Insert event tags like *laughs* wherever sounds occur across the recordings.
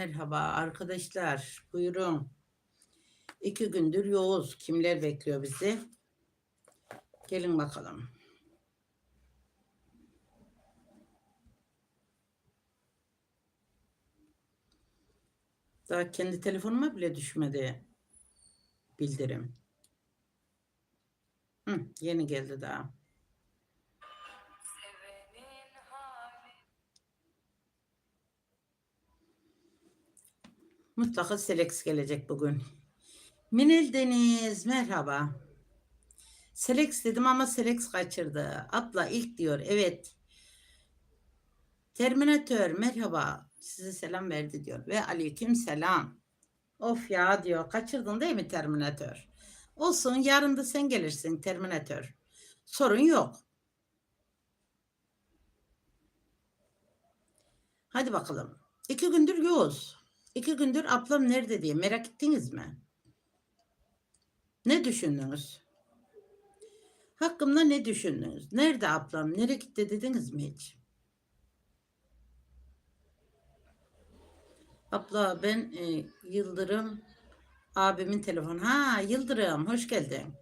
Merhaba arkadaşlar. Buyurun. İki gündür yoğuz. Kimler bekliyor bizi? Gelin bakalım. Daha kendi telefonuma bile düşmedi bildirim. Hı, yeni geldi daha. Mutlaka Selex gelecek bugün. Minel Deniz merhaba. Selex dedim ama Selex kaçırdı. Abla ilk diyor. Evet. Terminator merhaba. Size selam verdi diyor. Ve aleyküm selam. Of ya diyor. Kaçırdın değil mi Terminator? Olsun yarın da sen gelirsin Terminator. Sorun yok. Hadi bakalım. İki gündür yoğuz. İki gündür ablam nerede diye merak ettiniz mi? Ne düşündünüz? Hakkımda ne düşündünüz? Nerede ablam? Nereye gitti dediniz mi hiç? Abla ben e, Yıldırım abimin telefonu. Ha Yıldırım hoş geldin.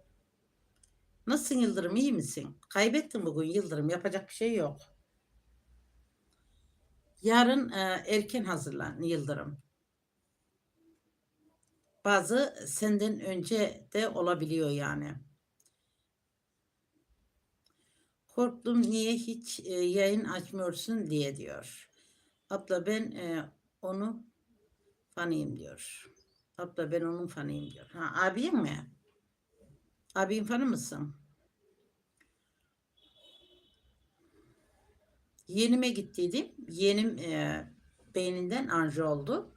Nasılsın Yıldırım iyi misin? Kaybettin bugün Yıldırım yapacak bir şey yok. Yarın e, erken hazırlan Yıldırım. Bazı senden önce de olabiliyor yani. Korktum niye hiç e, yayın açmıyorsun diye diyor. Abla ben e, onu fanıyım diyor. Abla ben onun fanıyım diyor. Ha abin mi? Abin fanı mısın? Yeğenime gittiydim. Yeğenim e, beyninden anji oldu.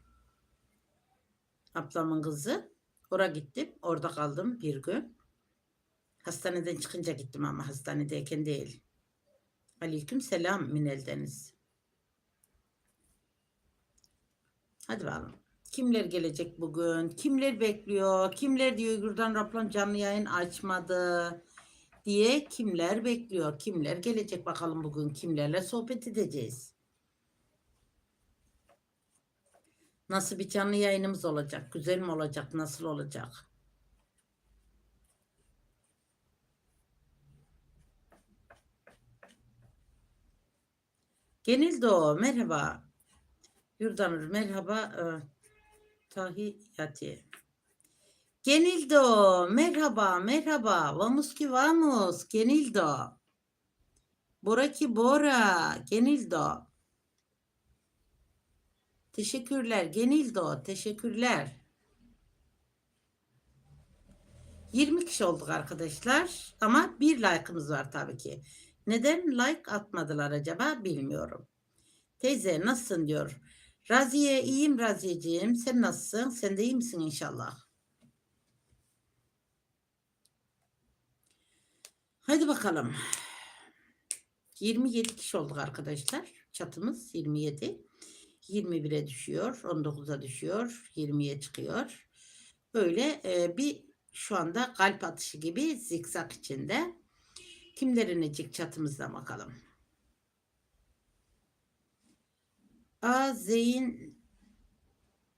Ablamın kızı. Oraya gittim. Orada kaldım bir gün. Hastaneden çıkınca gittim ama hastanedeyken değil. Aleyküm selam Minel Deniz. Hadi bakalım. Kimler gelecek bugün? Kimler bekliyor? Kimler diyor Gürdan Raplan canlı yayın açmadı diye kimler bekliyor? Kimler gelecek bakalım bugün? Kimlerle sohbet edeceğiz? Nasıl bir canlı yayınımız olacak? Güzel mi olacak? Nasıl olacak? Genildo merhaba. Yurdanur merhaba. Ee, Tahiyati. Genildo merhaba merhaba. Vamos ki vamos. Genildo. Boraki Bora. Genildo. Teşekkürler Genildo. Teşekkürler. 20 kişi olduk arkadaşlar. Ama bir like'ımız var tabii ki. Neden like atmadılar acaba bilmiyorum. Teyze nasılsın diyor. Raziye iyiyim Raziyeciğim. Sen nasılsın? Sen de iyi misin inşallah? Hadi bakalım. 27 kişi olduk arkadaşlar. Çatımız 27. 21'e düşüyor. 19'a düşüyor. 20'ye çıkıyor. Böyle e, bir şu anda kalp atışı gibi zikzak içinde. Kimlerin necik çatımızda bakalım. A Zeyn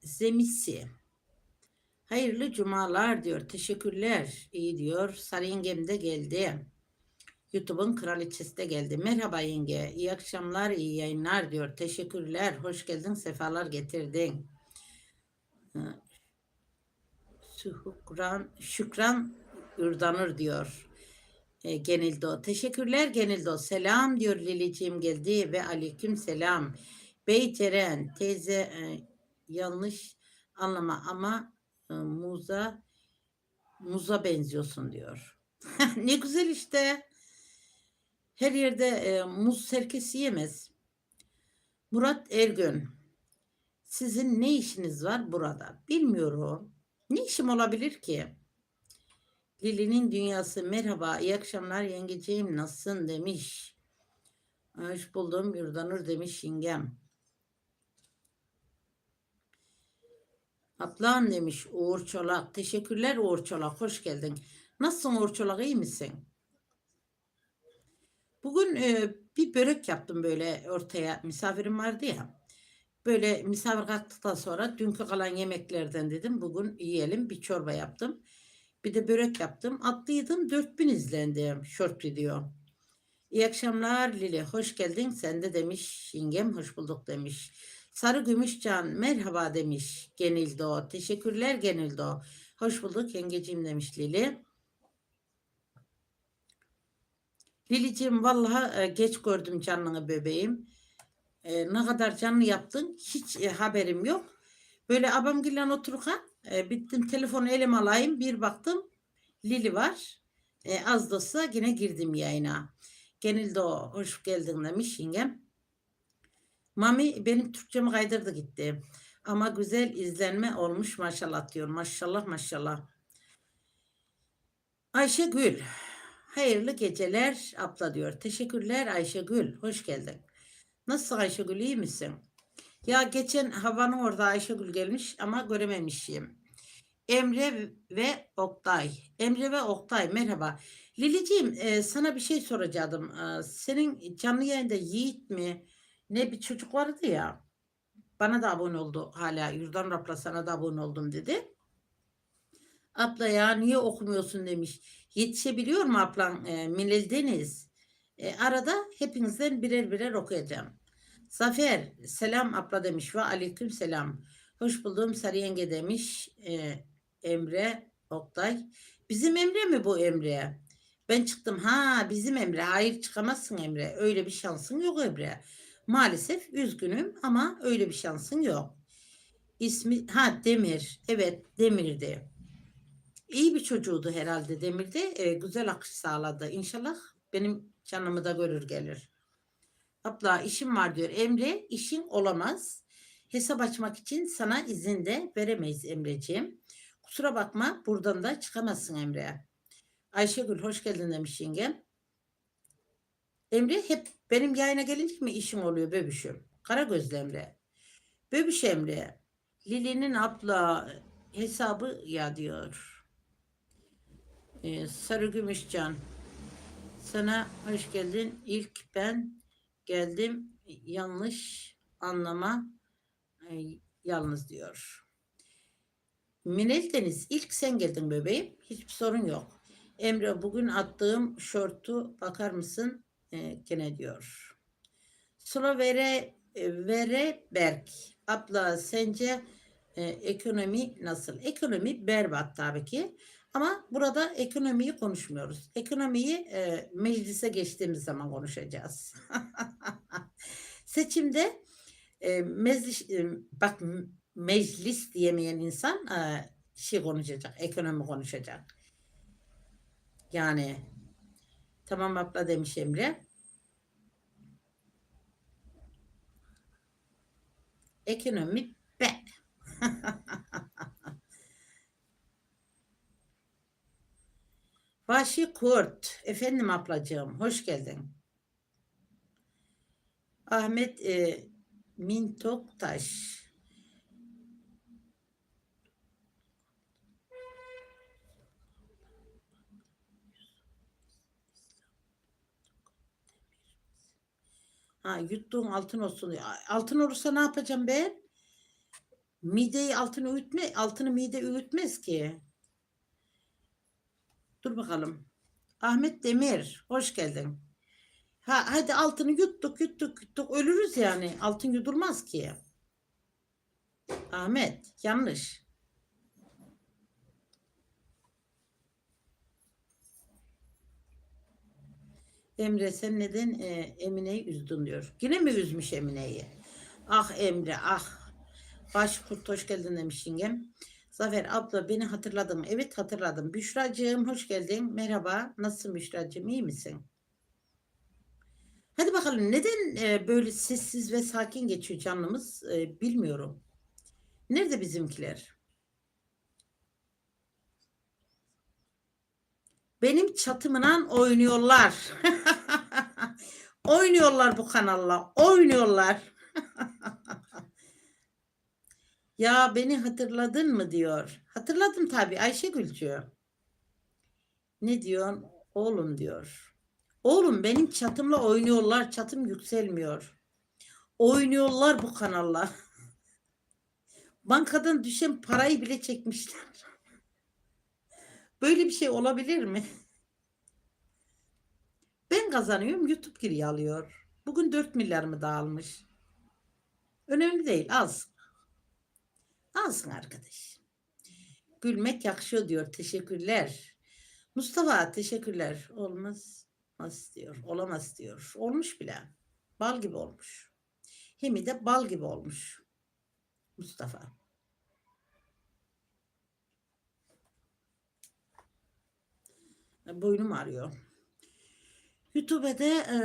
Zemisi. Hayırlı cumalar diyor. Teşekkürler. İyi diyor. Sarı yengem de geldi. YouTube'un kraliçesi de geldi. Merhaba yenge. İyi akşamlar, iyi yayınlar diyor. Teşekkürler. Hoş geldin. Sefalar getirdin. Şükran, Şükran Ürdanır diyor. E, Genildo. Teşekkürler Genildo. Selam diyor Liliciğim geldi ve aleyküm selam. Beyteren teyze e, yanlış anlama ama e, muza muza benziyorsun diyor. *laughs* ne güzel işte. Her yerde e, muz serkesi yemez. Murat Ergün. Sizin ne işiniz var burada? Bilmiyorum. Ne işim olabilir ki? Lili'nin dünyası merhaba iyi akşamlar yengeciğim nasılsın demiş. Hoş buldum Yurdanur demiş yengem. Ablan demiş Uğur Çolak. Teşekkürler Uğur Çolak hoş geldin. Nasılsın Uğur Çolak iyi misin? Bugün e, bir börek yaptım böyle ortaya misafirim vardı ya. Böyle misafir kalktıktan sonra dünkü kalan yemeklerden dedim bugün yiyelim bir çorba yaptım. Bir de börek yaptım. Attıydım 4000 izlendim short video. İyi akşamlar Lili. Hoş geldin. Sen de demiş. Yengem hoş bulduk demiş. Sarı Gümüşcan merhaba demiş. Genildo. Teşekkürler Genildo. Hoş bulduk yengeciğim demiş Lili. Lilicim vallahi e, geç gördüm canını bebeğim. E, ne kadar canlı yaptın hiç e, haberim yok. Böyle abamgillen otururken e, bittim telefonu elime alayım bir baktım Lili var. Az da olsa yine girdim yayına. Genilde o hoş geldin demiş yengem. Mami benim Türkçemi kaydırdı gitti. Ama güzel izlenme olmuş maşallah diyor. Maşallah maşallah. Ayşe Gül. Hayırlı geceler abla diyor. Teşekkürler Ayşe Gül. Hoş geldin. Nasılsın Ayşe Gül iyi misin? Ya geçen havanın orada Ayşe Gül gelmiş ama görememişim. Emre ve Oktay. Emre ve Oktay merhaba. Liliciğim e, sana bir şey soracaktım. E, senin canlı yayında Yiğit mi? Ne bir çocuk vardı ya. Bana da abone oldu hala. Yurdan Rapla sana da abone oldum dedi. Abla ya niye okumuyorsun demiş. Yetişebiliyor mu ablan e, Minel Deniz? E, arada hepinizden birer birer okuyacağım. Zafer selam abla demiş ve aleyküm selam. Hoş buldum Sarı Yenge demiş. E, Emre Oktay. Bizim Emre mi bu Emre? Ben çıktım. Ha bizim Emre. Hayır çıkamazsın Emre. Öyle bir şansın yok Emre. Maalesef üzgünüm ama öyle bir şansın yok. İsmi ha Demir. Evet Demir'di. İyi bir çocuğuydu herhalde Demir'de. E, güzel akış sağladı. İnşallah benim canımı da görür gelir. Abla işim var diyor. Emre işin olamaz. Hesap açmak için sana izin de veremeyiz Emreciğim. Kusura bakma buradan da çıkamazsın Emre. Ayşegül hoş geldin demiş yengem. Emre hep benim yayına gelince mi işim oluyor bebüşüm? Karagözlü Emre. Bebüş Emre. Lili'nin abla hesabı ya diyor. Ee, Sarı Gümüşcan. Sana hoş geldin. İlk ben geldim. Yanlış anlama e, yalnız diyor. Minel Deniz ilk sen geldin bebeğim. Hiçbir sorun yok. Emre bugün attığım şortu bakar mısın? E, gene diyor. Sıla vere e, vere Berk. Abla sence e, ekonomi nasıl? Ekonomi berbat tabii ki. Ama burada ekonomiyi konuşmuyoruz. Ekonomiyi e, meclise geçtiğimiz zaman konuşacağız. *laughs* Seçimde e, meclis, e, bak meclis diyemeyen insan e, şey konuşacak, ekonomi konuşacak. Yani tamam abla demiş Emre. Ekonomi be. *laughs* Vahşi Kurt. Efendim ablacığım. Hoş geldin. Ahmet e, Mintoktaş. Ha, yuttuğun altın olsun. Altın olursa ne yapacağım ben? Mideyi altını öğütme, altını mide öğütmez ki. Dur bakalım. Ahmet Demir, hoş geldin. Ha, hadi altını yuttuk, yuttuk, yuttuk. Ölürüz yani. Altın yudulmaz ki. Ahmet, yanlış. Emre sen neden e, Emine'yi üzdün diyor. Yine mi üzmüş Emine'yi? Ah Emre ah. Baş kurt hoş geldin demiş yengem. Zafer abla beni hatırladım. Evet hatırladım. Büşracığım hoş geldin. Merhaba. Nasılsın Büşracığım iyi misin? Hadi bakalım neden e, böyle sessiz ve sakin geçiyor canlımız e, bilmiyorum. Nerede bizimkiler? Benim çatımından oynuyorlar. *laughs* oynuyorlar bu kanalla. Oynuyorlar. *laughs* ya beni hatırladın mı diyor. Hatırladım tabii Ayşegül diyor. Ne diyor? Oğlum diyor. Oğlum benim çatımla oynuyorlar. Çatım yükselmiyor. Oynuyorlar bu kanalla. *laughs* Bankadan düşen parayı bile çekmişler. *laughs* Böyle bir şey olabilir mi? *laughs* Ben kazanıyorum, YouTube geri alıyor. Bugün 4 milyar mı dağılmış? Önemli değil, alsın. Alsın arkadaş. Gülmek yakışıyor diyor. Teşekkürler. Mustafa teşekkürler. Olmaz. Olmaz diyor. Olamaz diyor. Olmuş bile. Bal gibi olmuş. Hem de bal gibi olmuş. Mustafa. Boynum ağrıyor. YouTube'da e,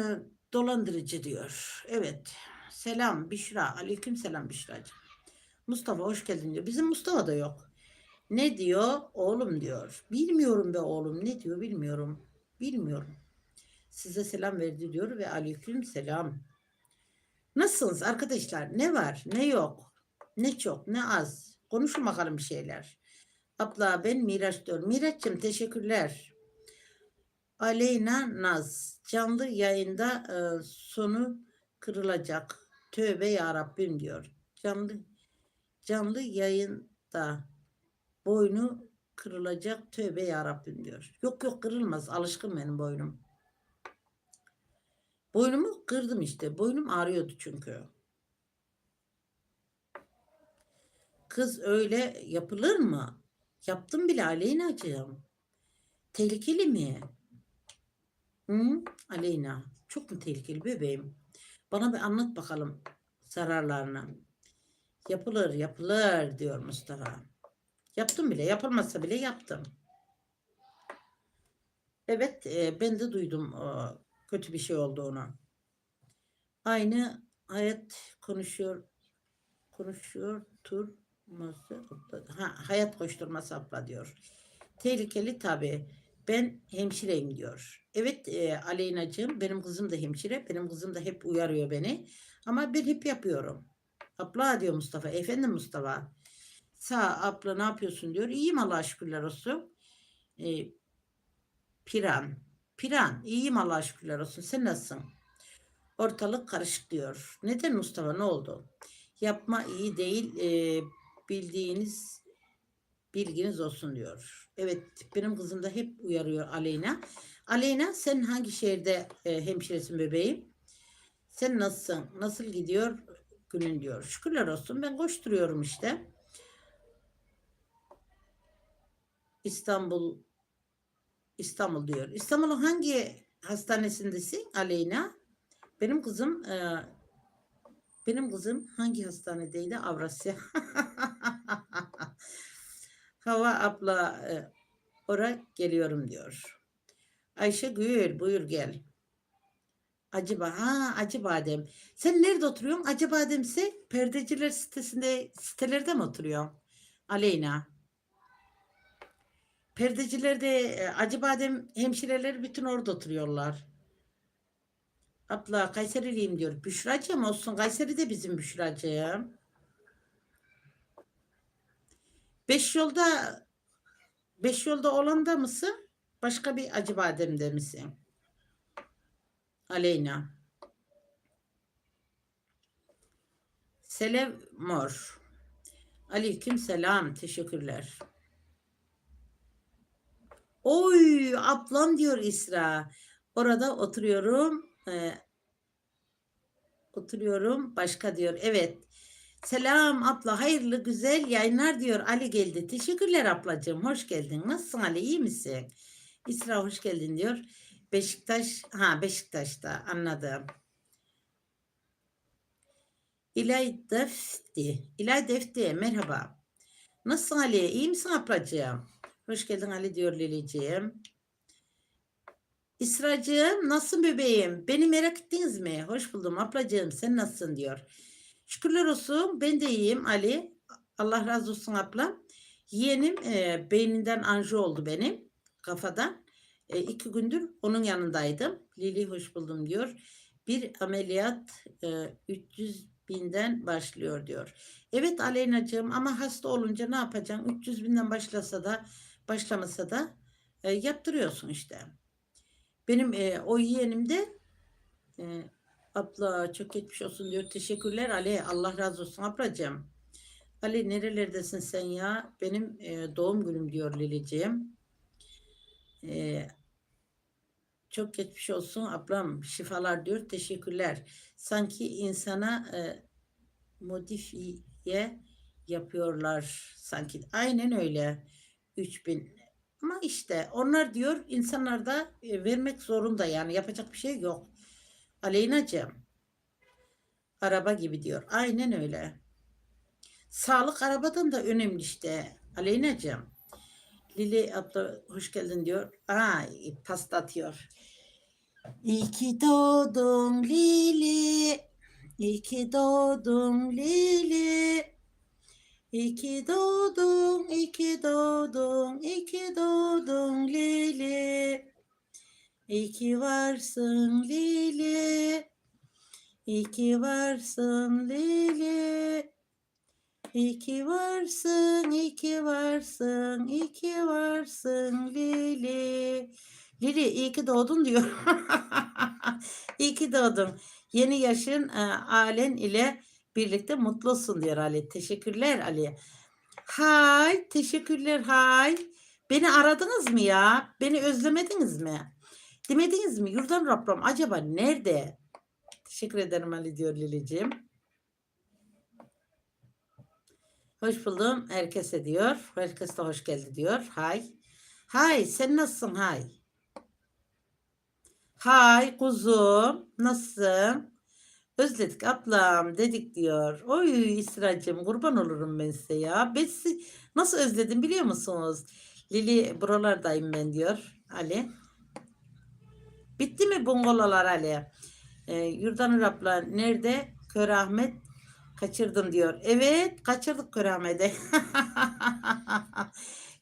dolandırıcı diyor. Evet. Selam Büşra. Aleyküm selam Büşra'cığım. Mustafa hoş geldin diyor. Bizim Mustafa da yok. Ne diyor? Oğlum diyor. Bilmiyorum be oğlum. Ne diyor bilmiyorum. Bilmiyorum. Size selam verdi diyor ve aleyküm selam. Nasılsınız arkadaşlar? Ne var? Ne yok? Ne çok? Ne az? Konuşun bakalım bir şeyler. Abla ben Miraç diyorum. Miraç'cığım teşekkürler. Aleyna Naz. Canlı yayında e, sonu kırılacak. Tövbe ya Rabbim diyor. Canlı canlı yayında boynu kırılacak. Tövbe ya Rabbim diyor. Yok yok kırılmaz. Alışkın benim boynum. Boynumu kırdım işte. Boynum ağrıyordu çünkü. Kız öyle yapılır mı? Yaptım bile Aleyna'cığım. Tehlikeli mi? Hı? Aleyna. Çok mu tehlikeli bebeğim? Bana bir anlat bakalım zararlarını. Yapılır yapılır diyor Mustafa. Yaptım bile. Yapılmazsa bile yaptım. Evet e, ben de duydum e, kötü bir şey olduğunu. Aynı hayat konuşuyor konuşuyor turması ha, hayat koşturması abla diyor. Tehlikeli tabi. Ben hemşireyim diyor. Evet e, Aleyna'cığım benim kızım da hemşire. Benim kızım da hep uyarıyor beni. Ama ben hep yapıyorum. Abla diyor Mustafa. Efendim Mustafa. Sağ abla ne yapıyorsun diyor. İyiyim Allah'a şükürler olsun. E, Piran. Piran. İyiyim Allah'a şükürler olsun. Sen nasılsın? Ortalık karışık diyor. Neden Mustafa ne oldu? Yapma iyi değil. e, bildiğiniz bilginiz olsun diyor. Evet benim kızım da hep uyarıyor Aleyna. Aleyna sen hangi şehirde e, hemşiresin bebeğim? Sen nasılsın? Nasıl gidiyor günün diyor. Şükürler olsun ben koşturuyorum işte. İstanbul İstanbul diyor. İstanbul'un hangi hastanesindesin Aleyna? Benim kızım e, benim kızım hangi hastanedeydi? Avrasya. *laughs* Hava abla e, ora geliyorum diyor. Ayşe Gül buyur gel. Acaba ha Acı Badem. Sen nerede oturuyorsun? Acı Badem'se perdeciler sitesinde sitelerde mi oturuyorsun? Aleyna. Perdecilerde Acıbadem hemşireleri bütün orada oturuyorlar. Abla Kayseriliyim diyor. Büşracığım olsun. Kayseri de bizim Büşracığım. Beş yolda beş yolda olanda mısın? Başka bir Acıbadem'de misin? Aleyna. Selev Mor. Aleyküm selam. Teşekkürler. Oy ablam diyor İsra. Orada oturuyorum. Ee, oturuyorum. Başka diyor. Evet. Selam abla. Hayırlı güzel yayınlar diyor. Ali geldi. Teşekkürler ablacığım. Hoş geldin. Nasılsın Ali? İyi misin? İsra hoş geldin diyor. Beşiktaş. Ha Beşiktaş'ta anladım. İlay Defti. İlay Defti merhaba. Nasılsın Ali? İyi misin ablacığım? Hoş geldin Ali diyor Liliciğim. İsracığım nasılsın bebeğim? Beni merak ettiniz mi? Hoş buldum ablacığım sen nasılsın diyor. Şükürler olsun ben de iyiyim Ali. Allah razı olsun abla. Yeğenim e, beyninden anji oldu benim kafadan. E, iki gündür onun yanındaydım. Lili hoş buldum diyor. Bir ameliyat e, 300 binden başlıyor diyor. Evet Aleyna'cığım ama hasta olunca ne yapacaksın? 300 binden başlasa da başlamasa da e, yaptırıyorsun işte. Benim e, o yeğenim de e, abla çok geçmiş olsun diyor. Teşekkürler Ali. Allah razı olsun ablacığım. Ali nerelerdesin sen ya? Benim e, doğum günüm diyor Liliciğim. E, çok geçmiş olsun ablam. Şifalar diyor. Teşekkürler. Sanki insana e, modifiye yapıyorlar sanki. Aynen öyle. 3000 ama işte onlar diyor insanlar da e, vermek zorunda yani yapacak bir şey yok. Aleyna'cığım araba gibi diyor. Aynen öyle. Sağlık arabadan da önemli işte. Aleyna'cığım. Lili abla hoş geldin diyor. Aa pasta atıyor. İyi ki doğdun Lili. İyi ki doğdun Lili. İyi ki doğdun, iyi ki doğdun, iyi doğdun Lili. İyi ki varsın Lili. İyi ki varsın Lili. İyi ki varsın, iyi ki varsın, iyi ki varsın Lili. Lili iyi ki doğdun diyor. *laughs* iyi ki doğdun. Yeni yaşın e, ailen ile birlikte mutlusun diyor Ali. Teşekkürler Ali. Hay, teşekkürler hay. Beni aradınız mı ya? Beni özlemediniz mi? Demediniz mi? Yurdan Rabbim acaba nerede? Teşekkür ederim Ali diyor Lilicim. Hoş buldum. Herkese diyor. Herkes de hoş geldi diyor. Hay. Hay sen nasılsın hay? Hay kuzum. Nasılsın? Özledik ablam dedik diyor. Oy İsracığım kurban olurum ben size ya. Ben sizi nasıl özledim biliyor musunuz? Lili buralardayım ben diyor Ali. Bitti mi bungalolar Ali? Ee, Yurdanur abla nerede? Kör Ahmet kaçırdım diyor. Evet kaçırdık Kör Ahmet'i.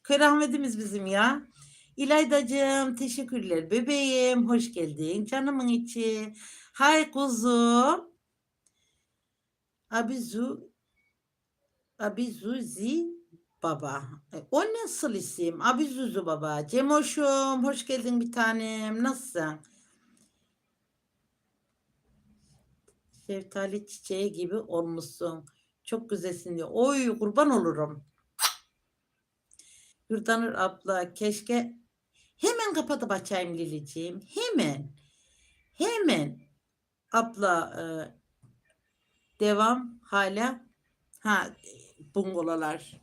*laughs* Bizim ya. İlaydacığım teşekkürler. Bebeğim hoş geldin. Canımın içi. Hay kuzum. Abizu Abizuzi Baba. E, O nasıl isim? Abizuzu Baba. Cemoşum hoş geldin bir tanem. Nasılsın? Şeftali çiçeği gibi olmuşsun. Çok güzelsin diyor. Oy kurban olurum. Yurdanur abla keşke hemen kapatıp açayım Liliciğim. Hemen. Hemen. Abla e, devam hala. Ha bungalolar.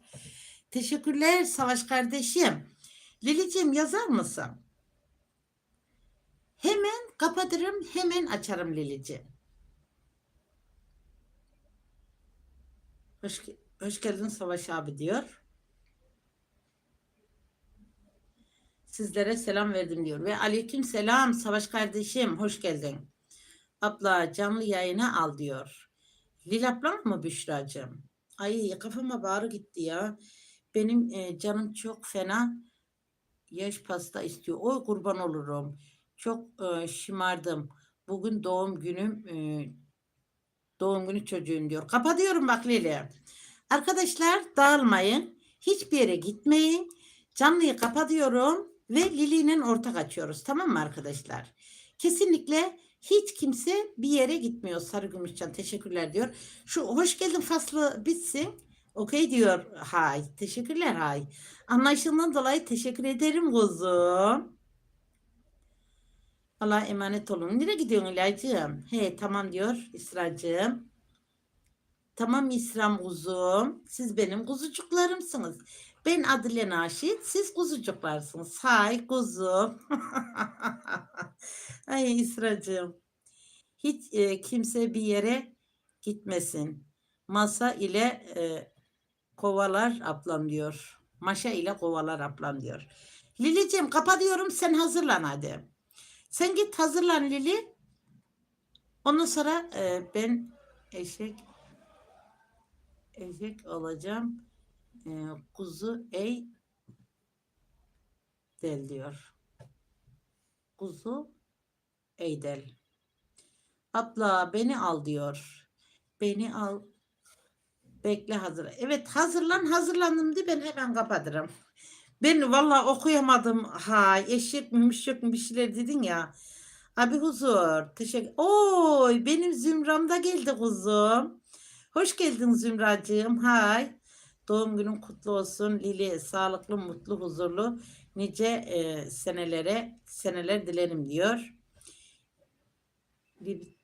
Teşekkürler Savaş kardeşim. Liliciğim yazar mısın? Hemen kapatırım, hemen açarım Liliciğim. Hoş, hoş geldin Savaş abi diyor. Sizlere selam verdim diyor. Ve aleyküm selam Savaş kardeşim hoş geldin. Abla canlı yayına al diyor. Lil ablam mı Büşra'cığım? Ay kafama bağrı gitti ya. Benim e, canım çok fena yaş pasta istiyor. Oy kurban olurum. Çok e, şımardım. Bugün doğum günüm e, doğum günü çocuğum diyor. Kapatıyorum bak Lili. Arkadaşlar dağılmayın. Hiçbir yere gitmeyin. Canlıyı kapatıyorum ve Lili'nin ortak açıyoruz. Tamam mı arkadaşlar? Kesinlikle hiç kimse bir yere gitmiyor. Sarı Gümüşcan teşekkürler diyor. Şu hoş geldin faslı bitsin. Okey diyor. Hay. Teşekkürler hay. Anlayışından dolayı teşekkür ederim kuzum. Allah'a emanet olun. Nereye gidiyorsun İlaycığım? He tamam diyor İsracığım. Tamam İsram kuzum. Siz benim kuzucuklarımsınız. Ben Adile Naşit. Siz kuzucuklarsınız. Hay kuzum. *laughs* Ay İsracığım. Hiç e, kimse bir yere gitmesin. Masa ile e, kovalar ablam diyor. Maşa ile kovalar ablam diyor. Lilicim kapatıyorum sen hazırlan hadi. Sen git hazırlan Lili. Ondan sonra e, ben eşek eşek alacağım. E, kuzu ey del diyor. Kuzu eydel. Abla beni al diyor. Beni al. Bekle hazır. Evet hazırlan hazırlandım diye ben hemen kapatırım. Ben vallahi okuyamadım. Ha eşek mi müşek mi bir şeyler dedin ya. Abi huzur. Teşekkür. Oy benim Zümram da geldi kuzum. Hoş geldin Zümracığım. Hay. Doğum günün kutlu olsun. Lili sağlıklı, mutlu, huzurlu nice e, senelere seneler dilerim diyor. Lili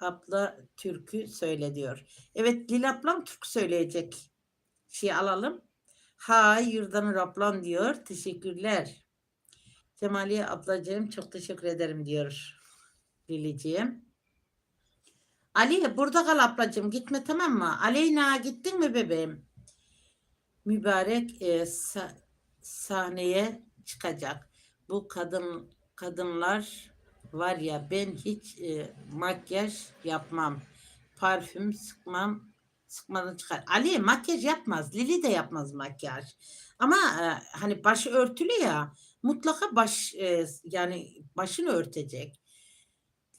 abla türkü söyle diyor. Evet Lili ablam türkü söyleyecek. Şey alalım. Hay Yurdanur ablam diyor. Teşekkürler. Cemaliye ablacığım çok teşekkür ederim diyor Liliciğim. Ali burada kal ablacığım gitme tamam mı? Aleyna gittin mi bebeğim? Mübarek e, sa- sahneye çıkacak. Bu kadın kadınlar var ya ben hiç e, makyaj yapmam. Parfüm sıkmam. Sıkmadan çıkar. Ali makyaj yapmaz. Lili de yapmaz makyaj. Ama e, hani başı örtülü ya mutlaka baş e, yani başını örtecek.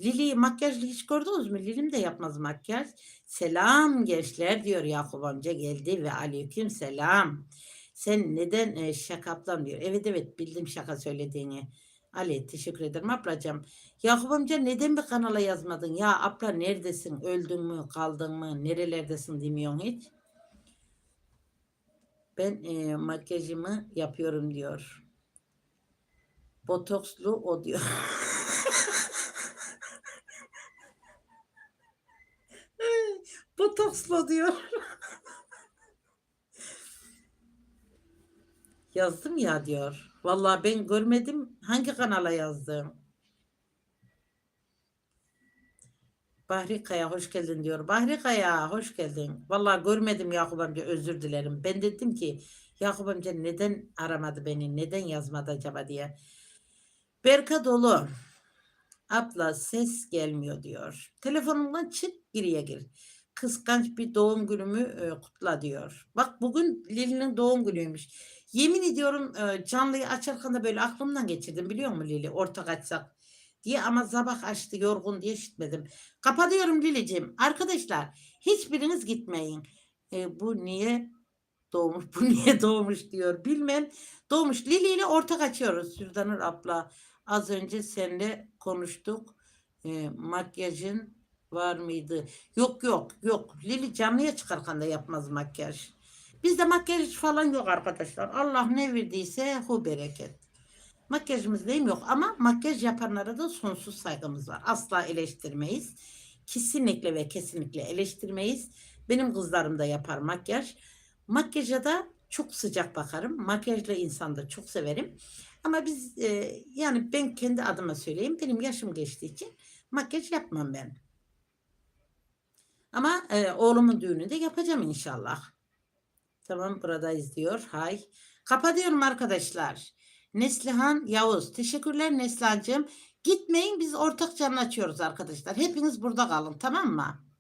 Lili makyajlı hiç gördünüz mü? Lilim de yapmaz makyaj. Selam gençler diyor Yakup amca geldi ve aleyküm selam. Sen neden e, şaka ablam diyor. Evet evet bildim şaka söylediğini. Ali teşekkür ederim ablacığım. Yakup amca neden bir kanala yazmadın? Ya abla neredesin? Öldün mü? Kaldın mı? Nerelerdesin demiyorsun hiç. Ben e, makyajımı yapıyorum diyor. Botokslu o diyor. *laughs* Botokslu diyor. Yazdım ya diyor. Vallahi ben görmedim. Hangi kanala yazdım? Bahri Kaya hoş geldin diyor. Bahri Kaya hoş geldin. Vallahi görmedim Yakup amca özür dilerim. Ben dedim ki Yakup amca neden aramadı beni? Neden yazmadı acaba diye. Berka dolu. Abla ses gelmiyor diyor. Telefonundan çık geriye gir. Kıskanç bir doğum günümü e, kutla diyor. Bak bugün Lili'nin doğum günüymüş. Yemin ediyorum e, canlıyı açarken de böyle aklımdan geçirdim biliyor musun Lili? Ortak açsak diye ama sabah açtı yorgun diye işitmedim. Kapatıyorum Lili'ciğim. Arkadaşlar hiçbiriniz gitmeyin. E, bu niye doğmuş bu *laughs* niye doğmuş diyor bilmem. Doğmuş Lili ile ortak açıyoruz Sürdanur abla. Az önce seninle konuştuk. E, makyajın var mıydı? Yok yok yok. Lili canlıya çıkarken de yapmaz makyaj. Bizde makyaj falan yok arkadaşlar. Allah ne verdiyse hu bereket. Makyajımız neyim yok ama makyaj yapanlara da sonsuz saygımız var. Asla eleştirmeyiz. Kesinlikle ve kesinlikle eleştirmeyiz. Benim kızlarım da yapar makyaj. Makyaja da çok sıcak bakarım. Makyajlı insan da çok severim. Ama biz e, yani ben kendi adıma söyleyeyim. Benim yaşım geçtiği için makyaj yapmam ben. Ama e, oğlumun düğününde yapacağım inşallah. Tamam buradayız diyor. Hay. Kapatıyorum arkadaşlar. Neslihan Yavuz. Teşekkürler Neslihan'cığım. Gitmeyin biz ortak canlı açıyoruz arkadaşlar. Hepiniz burada kalın tamam mı?